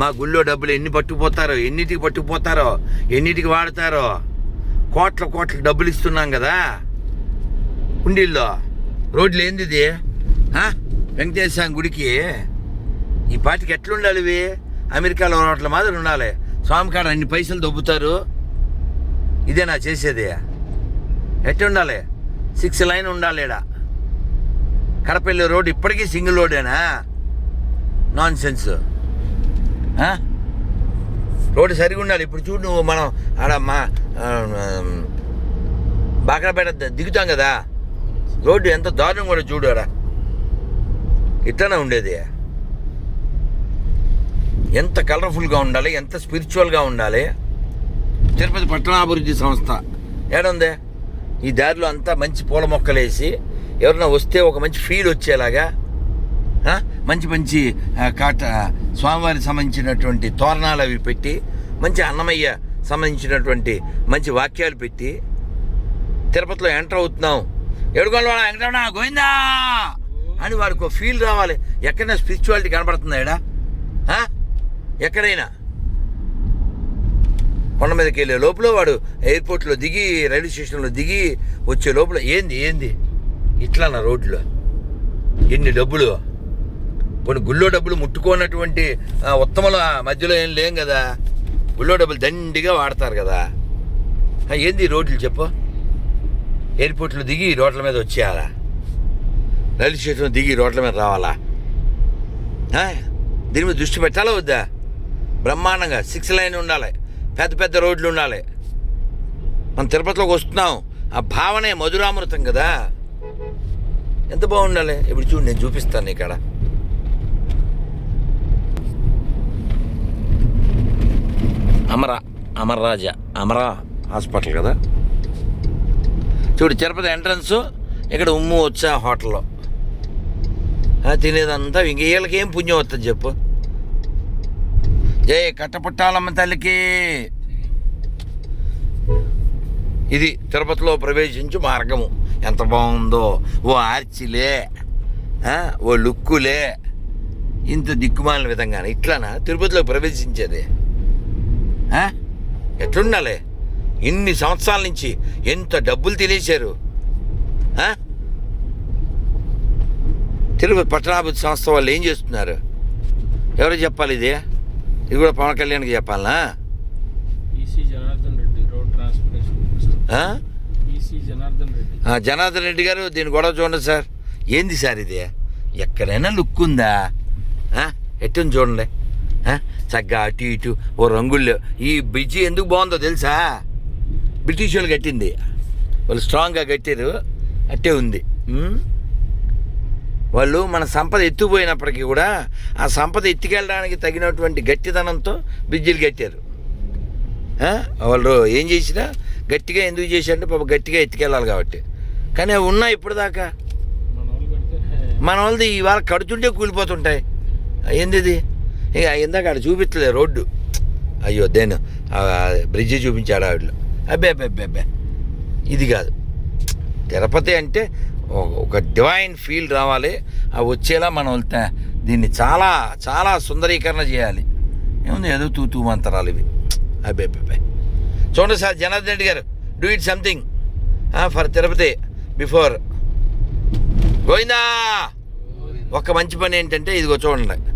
మా గుళ్ళో డబ్బులు ఎన్ని పట్టుకుపోతారో ఎన్నిటికి పట్టుకుపోతారో ఎన్నిటికి వాడతారో? కోట్ల కోట్ల డబ్బులు ఇస్తున్నాం కదా. ఉండిల్లో రోడ్లు ఏంది ఇది? వెంకటేశ్వర స్వామి గుడికి. ఈ పాటికి ఎట్లుండాలి ఇవి? అమెరికాలో రోడ్ల మాదిరి ఉండాలి. స్వామి కాడ అన్ని పైసలు దొబ్బుతారు. ఇదేనా చేసేది. ఎట్లుండాలి? సిక్స్ లైన్ ఉండాలి ఇడ కడపల్లి రోడ్ ఇప్పటికీ సింగిల్ రోడేనా? నాన్ సెన్స్ రోడ్డు సరిగా ఉండాలి. ఇప్పుడు చూడు నువ్వు మనం ఆడ మా బాకరపేట దిగుతాం కదా. రోడ్డు ఎంత దారుణం కూడా చూడు ఆడ. ఇట్లానే ఉండేది. ఎంత కలర్ఫుల్గా ఉండాలి ఎంత స్పిరిచువల్గా ఉండాలి. తిరుపతి పట్టణాభివృద్ధి సంస్థ. ఏడుంది? ఈ దారిలో అంతా మంచి పూల మొక్కలు వేసి ఎవరైనా వస్తే ఒక మంచి ఫీల్ వచ్చేలాగా మంచి మంచి కాట స్వామివారికి సంబంధించినటువంటి తోరణాలు అవి పెట్టి మంచి అన్నమయ్య సంబంధించినటువంటి మంచి వాక్యాలు పెట్టి తిరుపతిలో ఎంటర్ అవుతున్నాం. ఏడుకోవాలి వాళ్ళ వెంకటరమణ గోవిందా! అని వాడికి ఒక ఫీల్ రావాలి. ఎక్కడైనా స్పిరిచువాలిటీ కనబడుతుందా ఈడ? ఎక్కడైనా? కొండ మీదకి వెళ్ళే లోపల వాడు ఎయిర్పోర్ట్లో దిగి రైల్వే స్టేషన్లో దిగి వచ్చే లోపల ఏంది ఏంది? ఇట్లా నా రోడ్లో? ఎన్ని డబ్బులు? కొన్ని గుళ్ళో డబ్బులు ముట్టుకోనటువంటి ఉత్తముల మధ్యలో ఏం లేం కదా. గుళ్ళో డబ్బులు దండిగా వాడతారు కదా. ఏంది రోడ్లు చెప్పు. ఎయిర్పోర్ట్లో దిగి రోడ్ల మీద వచ్చేయాలా? రైల్వే స్టేషన్లో దిగి రోడ్ల మీద రావాలా? దీని మీద దృష్టి పెట్టాలా వద్దా? బ్రహ్మాండంగా సిక్స్ లైన్ ఉండాలి. పెద్ద పెద్ద రోడ్లు ఉండాలి. మనం తిరుపతిలోకి వస్తున్నాం. ఆ భావనే మధురామృతం కదా. ఎంత బాగుండాలి? ఇప్పుడు చూడు నేను చూపిస్తాను ఇక్కడ అమర అమర్రాజ అమరా హాస్పిటల్ కదా? చూడు తిరుపతి ఎంట్రన్స్ ఇక్కడ ఉమ్ము వచ్చా హోటల్లో. తినేదంతా ఇంక వీళ్ళకి ఏం పుణ్యం వస్తుంది చెప్పు. ఏ కట్టపుట్టాలమ్మ తల్లికి. ఇది తిరుపతిలో ప్రవేశించు మార్గము. ఎంత బాగుందో ఓ ఆర్చిలే ఓ లుక్కులే. ఇంత దిక్కుమాలిన విధంగా ఇట్లానా? తిరుపతిలో ప్రవేశించేది. ఎట్లుండాలి? ఇన్ని సంవత్సరాల నుంచి ఎంత డబ్బులు ఆ? తిరుపతి పట్టణాభివృద్ధి సంస్థ వాళ్ళు ఏం చేస్తున్నారు? ఎవరు చెప్పాలి ఇది? ఇది కూడా పవన్ కళ్యాణ్కి చెప్పాలనా? జనార్దన్ రెడ్డి ఆ? ఈసీ జనార్దన్ రెడ్డి. గారు దీని గొడవ చూడండి సార్. ఏంది సార్ ఇది? ఎక్కడైనా లుక్ ఉందా ఆ? ఎట్టుంది చూడండి? చక్కగా అటు ఇటు ఓ రంగుల్లో ఈ బ్రిడ్జి ఎందుకు బాగుందో తెలుసా? బ్రిటిష్ వాళ్ళు కట్టింది. వాళ్ళు స్ట్రాంగ్గా కట్టారు. అట్టే ఉంది? వాళ్ళు మన సంపద ఎత్తుపోయినప్పటికీ కూడా ఆ సంపద ఎత్తుకెళ్ళడానికి తగినటువంటి గట్టిదనంతో బ్రిడ్జిలు కట్టారు? వాళ్ళు ఏం చేసినా గట్టిగా ఎందుకు చేశారంటే పాప గట్టిగా ఎత్తుకెళ్ళాలి కాబట్టి. కానీ అవి ఉన్నాయి ఇప్పటిదాకా. మన వాళ్ళది ఇవాళ కడుతుంటే కూలిపోతుంటాయి. ఏంది ఇక ఇందాక ఆడ చూపించలే రోడ్డు. అయ్యో దేని? బ్రిడ్జి చూపించాడు ఆవిడలో. అబ్బే అబ్బే అబ్బే అబ్బే. ఇది కాదు. తిరుపతి అంటే ఒక- డివైన్ ఫీల్ రావాలి. ఆ వచ్చేలా మనం త- దీన్ని చాలా చాలా సుందరీకరణ చేయాలి. ఏముంది ఏదో తూ తూ మంతరాలు ఇవి. అబ్బే అబ్బే చూడండి సార్ జనార్దన్ రెడ్డి గారు. Do it something for Tirupati before Govinda! ఒక మంచి పని ఏంటంటే ఇదిగో చూడండి.